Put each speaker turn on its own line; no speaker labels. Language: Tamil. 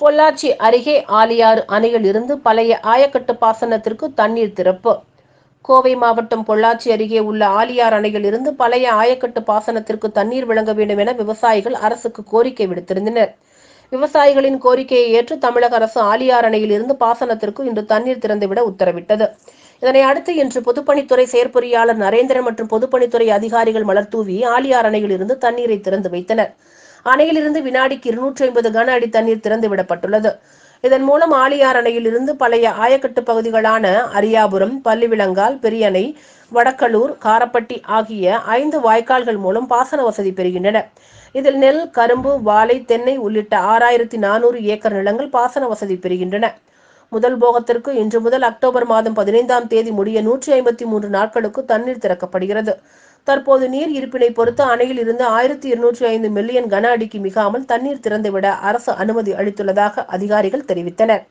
பொள்ளாச்சி அருகே ஆலியாறு அணையில் இருந்து பழைய ஆயக்கட்டு பாசனத்திற்கு தண்ணீர் திறப்பு. கோவை மாவட்டம் பொள்ளாச்சி அருகே உள்ள ஆலியார் அணையில் இருந்து பழைய ஆயக்கட்டு பாசனத்திற்கு தண்ணீர் வழங்க வேண்டும் என விவசாயிகள் அரசுக்கு கோரிக்கை விடுத்திருந்தனர். விவசாயிகளின் கோரிக்கையை ஏற்று தமிழக அரசு ஆலியார் அணையில் இருந்து பாசனத்திற்கு இன்று தண்ணீர் திறந்துவிட உத்தரவிட்டது. இதனை அடுத்து இன்று பொதுப்பணித்துறை செயற்பொறியாளர் நரேந்திரன் மற்றும் பொதுப்பணித்துறை அதிகாரிகள் மலர் தூவி ஆலியார் அணையில் இருந்து தண்ணீரை திறந்து வைத்தனர். அணையிலிருந்து வினாடிக்கு இருநூற்றி ஐம்பது கன அடி தண்ணீர் திறந்து விடப்பட்டுள்ளது. இதன் மூலம் ஆலியார் அணையில் இருந்து பழைய ஆயக்கட்டு பகுதிகளான அரியாபுரம் பள்ளிவிலங்கால் பெரியணை வடக்கலூர் காரப்பட்டி ஆகிய ஐந்து வாய்க்கால்கள் மூலம் பாசன வசதி பெறுகின்றன. இதில் நெல் கரும்பு வாழை தென்னை உள்ளிட்ட ஆறாயிரத்தி நானூறு ஏக்கர் நிலங்கள் பாசன வசதி பெறுகின்றன. முதல் போகத்திற்கு இன்று முதல் அக்டோபர் மாதம் பதினைந்தாம் தேதி முடிய நூற்றி ஐம்பத்தி மூன்று நாட்களுக்கு தண்ணீர் திறக்கப்படுகிறது. தற்போது நீர் இருப்பினை பொறுத்து அணையில் இருந்து ஆயிரத்தி இருநூற்றி ஐந்து மில்லியன் கன அடிக்கு மிகாமல் தண்ணீர் திறந்துவிட அரசு அனுமதி அளித்துள்ளதாக அதிகாரிகள் தெரிவித்தனர்.